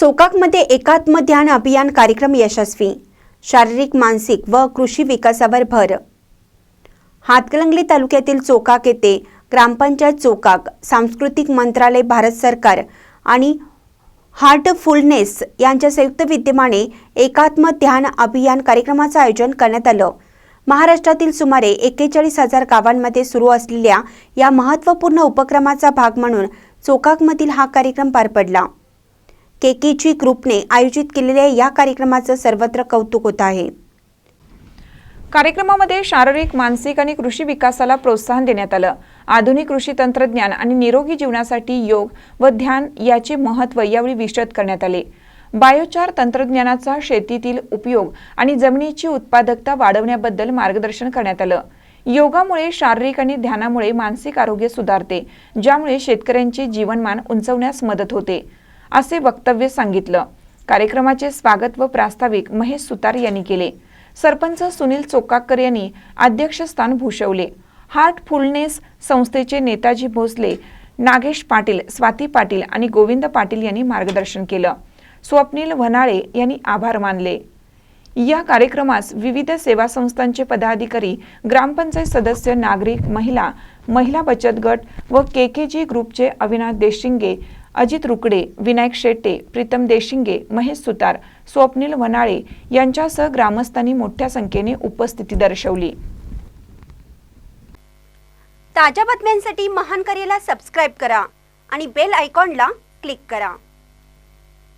चोकाकमध्ये एकात्म ध्यान अभियान कार्यक्रम यशस्वी शारीरिक मानसिक व कृषी विकासावर भर. हातकलंगली तालुक्यातील चोकाक येथे ग्रामपंचायत चोकाक सांस्कृतिक मंत्रालय भारत सरकार आणि हार्टफुलनेस यांच्या संयुक्त विद्यमाने एकात्म ध्यान अभियान कार्यक्रमाचं आयोजन करण्यात आलं. महाराष्ट्रातील सुमारे एक्केचाळीस हजार गावांमध्ये सुरू असलेल्या या महत्त्वपूर्ण उपक्रमाचा भाग म्हणून चोकाकमधील हा कार्यक्रम पार पडला. केकेची ग्रुपने आयोजित केलेल्या या कार्यक्रमाचं सर्वत्र कौतुक होत आहे. कार्यक्रमामध्ये शारीरिक मानसिक आणि कृषी विकासाला प्रोत्साहन देण्यात आलं. आधुनिक कृषी तंत्रज्ञान आणि निरोगी जीवनासाठी योग व ध्यान याचे महत्त्व यावेळी विशद करण्यात आले. बायोचार तंत्रज्ञानाचा शेतीतील उपयोग आणि जमिनीची उत्पादकता वाढवण्याबद्दल मार्गदर्शन करण्यात आलं. योगामुळे शारीरिक आणि ध्यानामुळे मानसिक आरोग्य सुधारते ज्यामुळे शेतकऱ्यांचे जीवनमान उंचवण्यास मदत होते. असे वक्तव्य सांगितलं. कार्यक्रमाचे स्वागत व प्रास्ताविक महेश सुतार यांनी केले. सरपंच सुनील चोकाकर यांनी अध्यक्षस्थान भूषवले. हार्टफुलनेस संस्थेचे नेताजी भोसले नागेश पाटील स्वाती पाटील आणि गोविंद पाटील यांनी मार्गदर्शन केलं. स्वप्नील वनाळे यांनी आभार मानले. या कार्यक्रमास विविध सेवा संस्थांचे पदाधिकारी ग्रामपंचायत सदस्य नागरिक महिला महिला बचत गट व केकेजी ग्रुपचे अविनाश देशिंगे अजित रुकडे विनायक शेट्टे प्रीतम देशिंगे महेश सुतार स्वप्नील वनाळे यांच्यासह ग्रामस्थांनी मोठ्या संख्येने उपस्थिती दर्शवली. ताज्या बातम्यांसाठी महान करेला सबस्क्राईब करा आणि बेल आयकॉनला क्लिक करा.